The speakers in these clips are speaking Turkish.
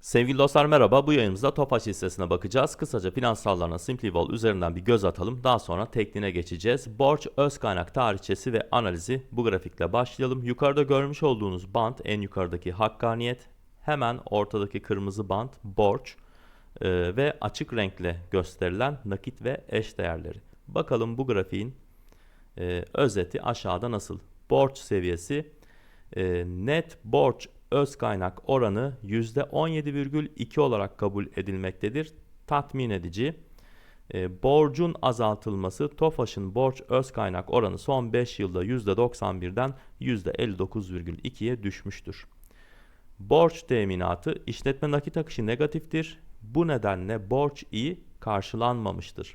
Sevgili dostlar merhaba. Bu yayınımızda Tofaş hissesine bakacağız. Kısaca finansallarına SimplyWall üzerinden bir göz atalım. Daha sonra tekniğine geçeceğiz. Borç, öz kaynak tarihçesi ve analizi bu grafikle başlayalım. Yukarıda görmüş olduğunuz band en yukarıdaki hakkaniyet. Hemen ortadaki kırmızı band borç e, ve açık renkle gösterilen nakit ve eş değerleri. Bakalım bu grafiğin e, özeti aşağıda nasıl? Borç seviyesi e, net borç öz kaynak oranı %17,2 olarak kabul edilmektedir. Tatmin edici. E, borcun azaltılması TOFAŞ'ın borç öz kaynak oranı son 5 yılda %91'den %59,2'ye düşmüştür. Borç teminatı işletme nakit akışı negatiftir. Bu nedenle borç iyi karşılanmamıştır.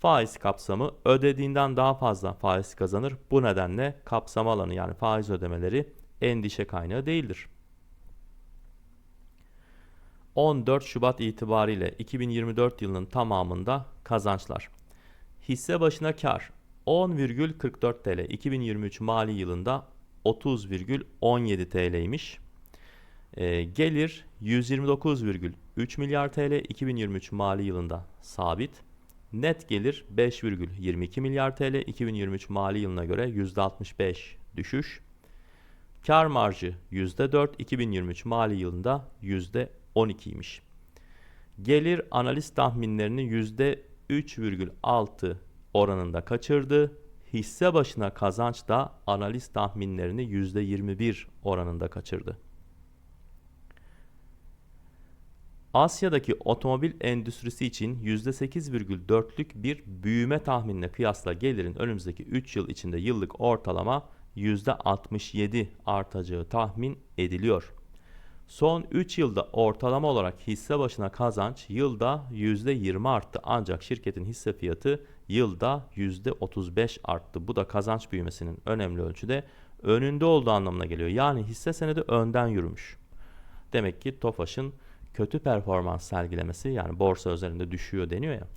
Faiz kapsamı ödediğinden daha fazla faiz kazanır. Bu nedenle kapsama alanı yani faiz ödemeleri endişe kaynağı değildir. 14 Şubat itibariyle 2024 yılının tamamında kazançlar. Hisse başına kar 10,44 TL 2023 mali yılında 30,17 TL'ymiş. E, gelir 129,3 milyar TL 2023 mali yılında sabit. Net gelir 5,22 milyar TL 2023 mali yılına göre %65 düşüş. Kar marjı %4 2023 mali yılında %12'ymiş. Gelir analiz tahminlerini %3,6 oranında kaçırdı. Hisse başına kazanç da analiz tahminlerini %21 oranında kaçırdı. Asya'daki otomobil endüstrisi için %8,4'lük bir büyüme tahminine kıyasla gelirin önümüzdeki 3 yıl içinde yıllık ortalama %67 artacağı tahmin ediliyor. Son 3 yılda ortalama olarak hisse başına kazanç yılda %20 arttı ancak şirketin hisse fiyatı yılda %35 arttı. Bu da kazanç büyümesinin önemli ölçüde önünde olduğu anlamına geliyor. Yani hisse senedi önden yürümüş. Demek ki TOFAŞ'ın kötü performans sergilemesi yani borsa üzerinde düşüyor deniyor ya.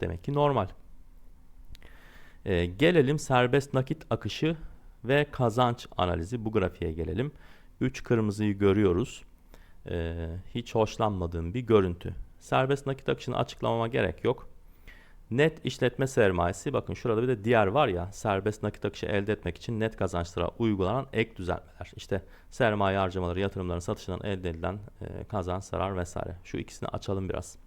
Demek ki normal. Ee, gelelim serbest nakit akışı ve kazanç analizi bu grafiğe gelelim. 3 kırmızıyı görüyoruz. Ee, hiç hoşlanmadığım bir görüntü. Serbest nakit akışını açıklamama gerek yok. Net işletme sermayesi bakın şurada bir de diğer var ya serbest nakit akışı elde etmek için net kazançlara uygulanan ek düzeltmeler. İşte sermaye harcamaları, yatırımların satışından elde edilen e, kazanç, zarar vesaire. Şu ikisini açalım biraz.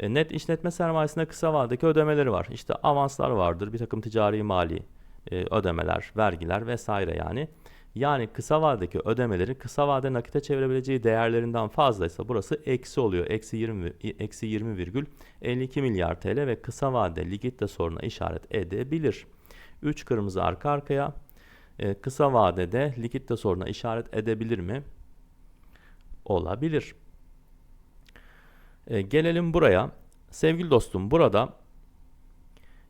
E, net işletme sermayesinde kısa vadedeki ödemeleri var. İşte avanslar vardır, bir takım ticari mali e, ödemeler, vergiler vesaire yani. Yani kısa vadedeki ödemeleri kısa vade nakite çevirebileceği değerlerinden fazlaysa burası eksi oluyor. Eksi 20, eksi 20,52 milyar TL ve kısa vade likitte soruna işaret edebilir. 3 kırmızı arka arkaya e, kısa vadede likitte soruna işaret edebilir mi? Olabilir. E, gelelim buraya. Sevgili dostum burada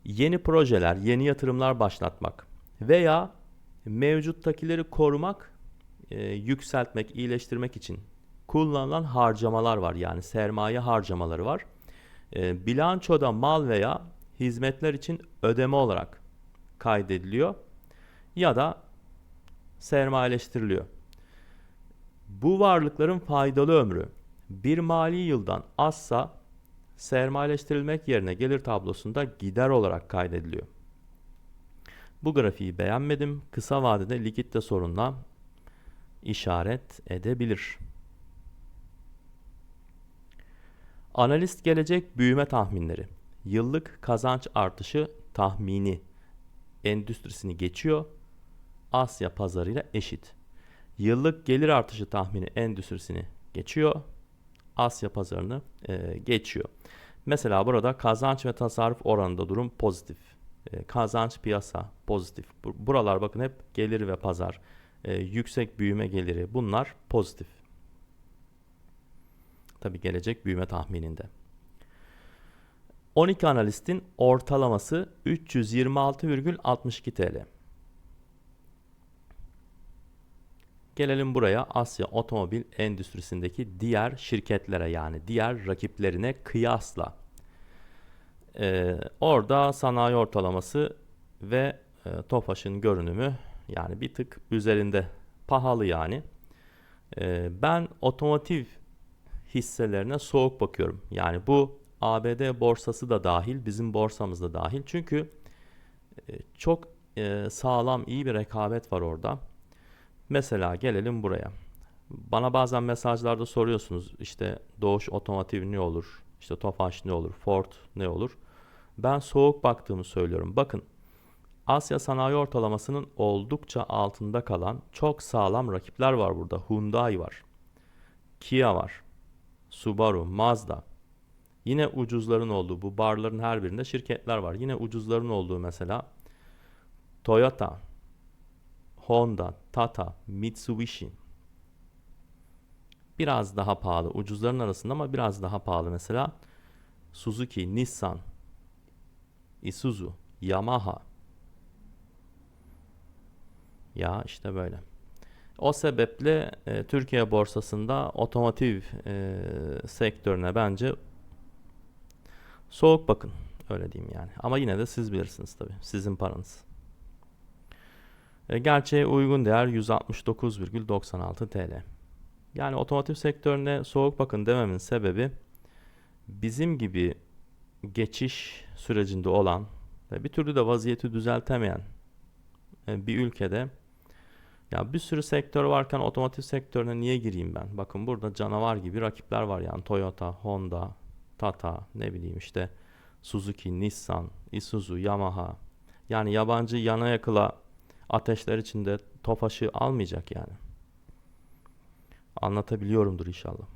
yeni projeler, yeni yatırımlar başlatmak veya mevcuttakileri korumak, e, yükseltmek, iyileştirmek için kullanılan harcamalar var. Yani sermaye harcamaları var. E, bilançoda mal veya hizmetler için ödeme olarak kaydediliyor ya da sermayeleştiriliyor. Bu varlıkların faydalı ömrü bir mali yıldan azsa sermayeleştirilmek yerine gelir tablosunda gider olarak kaydediliyor. Bu grafiği beğenmedim. Kısa vadede likitte sorunla işaret edebilir. Analist gelecek büyüme tahminleri. Yıllık kazanç artışı tahmini endüstrisini geçiyor. Asya pazarıyla eşit. Yıllık gelir artışı tahmini endüstrisini geçiyor. Asya pazarını e, geçiyor. Mesela burada kazanç ve tasarruf oranında durum pozitif. E, kazanç piyasa pozitif. Buralar bakın hep gelir ve pazar. E, yüksek büyüme geliri bunlar pozitif. Tabi gelecek büyüme tahmininde. 12 analistin ortalaması 326,62 TL. Gelelim buraya Asya otomobil endüstrisindeki diğer şirketlere yani diğer rakiplerine kıyasla. Ee, orada sanayi ortalaması ve e, TOFAŞ'ın görünümü yani bir tık üzerinde pahalı yani. Ee, ben otomotiv hisselerine soğuk bakıyorum. Yani bu ABD borsası da dahil, bizim borsamız da dahil. Çünkü e, çok e, sağlam, iyi bir rekabet var orada. Mesela gelelim buraya. Bana bazen mesajlarda soruyorsunuz işte Doğuş Otomotiv ne olur? İşte Tofaş ne olur? Ford ne olur? Ben soğuk baktığımı söylüyorum. Bakın Asya sanayi ortalamasının oldukça altında kalan çok sağlam rakipler var burada. Hyundai var. Kia var. Subaru, Mazda. Yine ucuzların olduğu bu barların her birinde şirketler var. Yine ucuzların olduğu mesela Toyota, Honda, Tata, Mitsubishi. Biraz daha pahalı. Ucuzların arasında ama biraz daha pahalı mesela. Suzuki, Nissan, Isuzu, Yamaha. Ya işte böyle. O sebeple e, Türkiye borsasında otomotiv e, sektörüne bence soğuk bakın. Öyle diyeyim yani. Ama yine de siz bilirsiniz tabii. Sizin paranız. E, gerçeğe uygun değer 169,96 TL. Yani otomotiv sektörüne soğuk bakın dememin sebebi bizim gibi geçiş sürecinde olan ve bir türlü de vaziyeti düzeltemeyen e, bir ülkede ya bir sürü sektör varken otomotiv sektörüne niye gireyim ben? Bakın burada canavar gibi rakipler var yani Toyota, Honda, Tata, ne bileyim işte Suzuki, Nissan, Isuzu, Yamaha. Yani yabancı yana yakıla ateşler içinde Tofaş'ı almayacak yani. Anlatabiliyorumdur inşallah.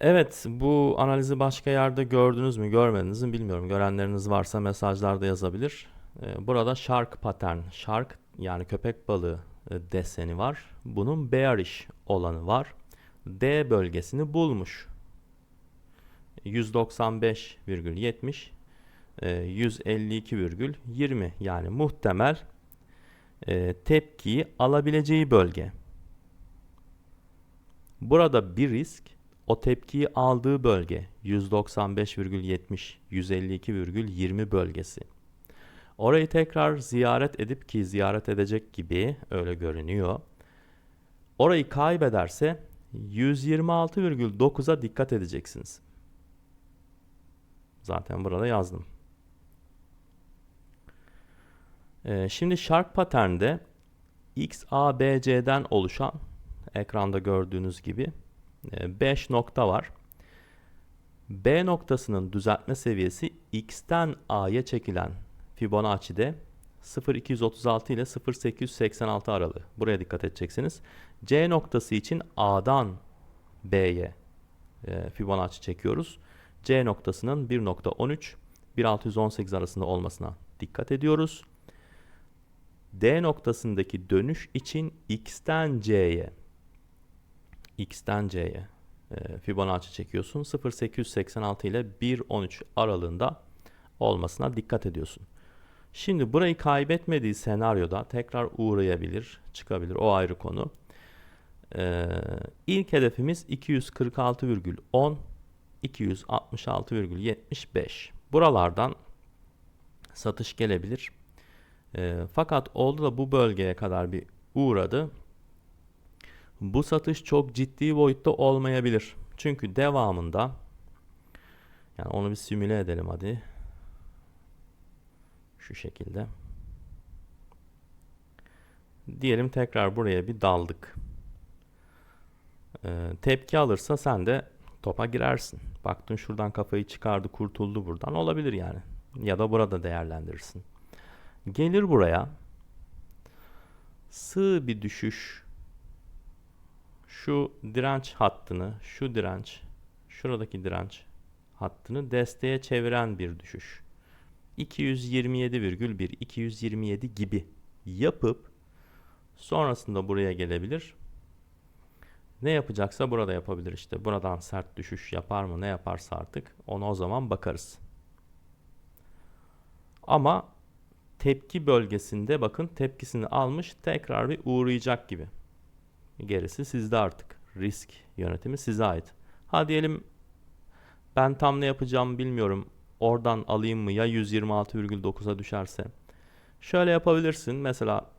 Evet, bu analizi başka yerde gördünüz mü, görmediniz mi bilmiyorum. Görenleriniz varsa mesajlarda yazabilir. Ee, Burada shark pattern, shark yani köpek balığı e, deseni var. Bunun bearish olanı var. D bölgesini bulmuş. 195,70 e, 152,20 yani muhtemel e, tepkiyi alabileceği bölge. Burada bir risk o tepkiyi aldığı bölge 195,70 152,20 bölgesi. Orayı tekrar ziyaret edip ki ziyaret edecek gibi öyle görünüyor. Orayı kaybederse 126,9'a dikkat edeceksiniz. Zaten burada yazdım. Ee, şimdi Shark Pattern'de XABC'den oluşan ekranda gördüğünüz gibi 5 nokta var. B noktasının düzeltme seviyesi X'ten A'ya çekilen Fibonacci'de 0.236 ile 0.886 aralığı. Buraya dikkat edeceksiniz. C noktası için A'dan B'ye e, Fibonacci çekiyoruz. C noktasının 1.13 1618 arasında olmasına dikkat ediyoruz. D noktasındaki dönüş için X'ten C'ye X'ten C'ye e, Fibonacci çekiyorsun. 0.886 ile 1.13 aralığında olmasına dikkat ediyorsun. Şimdi burayı kaybetmediği senaryoda tekrar uğrayabilir, çıkabilir. O ayrı konu. Ee, ilk hedefimiz 246,10 266,75. Buralardan satış gelebilir. Ee, fakat oldu da bu bölgeye kadar bir uğradı. Bu satış çok ciddi boyutta olmayabilir. Çünkü devamında yani onu bir simüle edelim hadi. Şu şekilde. Diyelim tekrar buraya bir daldık. Ee, tepki alırsa sen de topa girersin. Baktın şuradan kafayı çıkardı kurtuldu buradan olabilir yani. Ya da burada değerlendirirsin. Gelir buraya. Sığ bir düşüş. Şu direnç hattını, şu direnç, şuradaki direnç hattını desteğe çeviren bir düşüş. 227,1 227 gibi yapıp sonrasında buraya gelebilir. Ne yapacaksa burada yapabilir işte. Buradan sert düşüş yapar mı ne yaparsa artık ona o zaman bakarız. Ama tepki bölgesinde bakın tepkisini almış tekrar bir uğrayacak gibi. Gerisi sizde artık. Risk yönetimi size ait. Ha diyelim ben tam ne yapacağımı bilmiyorum. Oradan alayım mı ya 126,9'a düşerse. Şöyle yapabilirsin. Mesela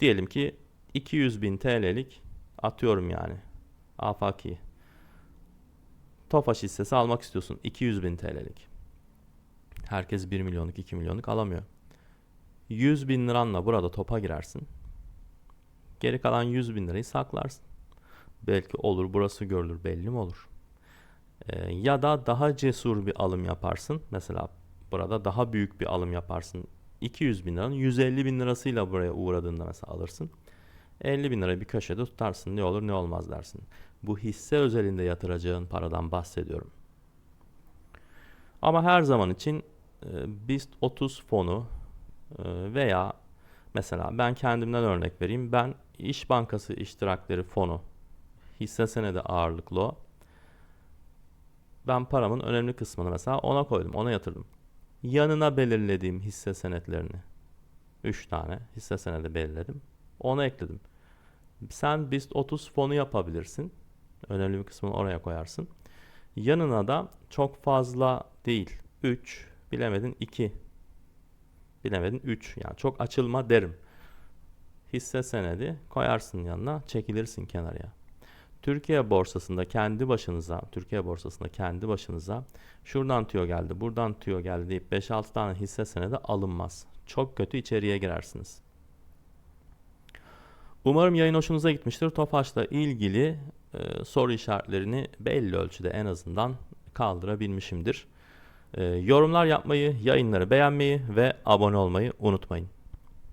diyelim ki 200 bin TL'lik Atıyorum yani. Afaki. Tofaş hissesi almak istiyorsun. 200 bin TL'lik. Herkes 1 milyonluk 2 milyonluk alamıyor. 100 bin liranla burada topa girersin. Geri kalan 100 bin lirayı saklarsın. Belki olur burası görülür belli mi olur? Ee, ya da daha cesur bir alım yaparsın. Mesela burada daha büyük bir alım yaparsın. 200 bin liranın 150 bin lirasıyla buraya uğradığında mesela alırsın. 50 bin lirayı bir köşede tutarsın. Ne olur ne olmaz dersin. Bu hisse özelinde yatıracağın paradan bahsediyorum. Ama her zaman için e, BIST 30 fonu veya mesela ben kendimden örnek vereyim. Ben İş Bankası iştirakleri fonu hisse senedi ağırlıklı o. Ben paramın önemli kısmını mesela ona koydum, ona yatırdım. Yanına belirlediğim hisse senetlerini 3 tane hisse senedi belirledim. Ona ekledim. Sen BIST 30 fonu yapabilirsin. Önemli bir kısmını oraya koyarsın. Yanına da çok fazla değil. 3, bilemedin 2. Bilemedin 3. Yani çok açılma derim. Hisse senedi koyarsın yanına, çekilirsin kenarıya. Türkiye borsasında kendi başınıza, Türkiye borsasında kendi başınıza şuradan tüyo geldi, buradan tüyo geldi deyip 5-6 tane hisse senedi alınmaz. Çok kötü içeriye girersiniz. Umarım yayın hoşunuza gitmiştir. Tofaş'la ilgili e, soru işaretlerini belli ölçüde en azından kaldırabilmişimdir. E, yorumlar yapmayı, yayınları beğenmeyi ve abone olmayı unutmayın.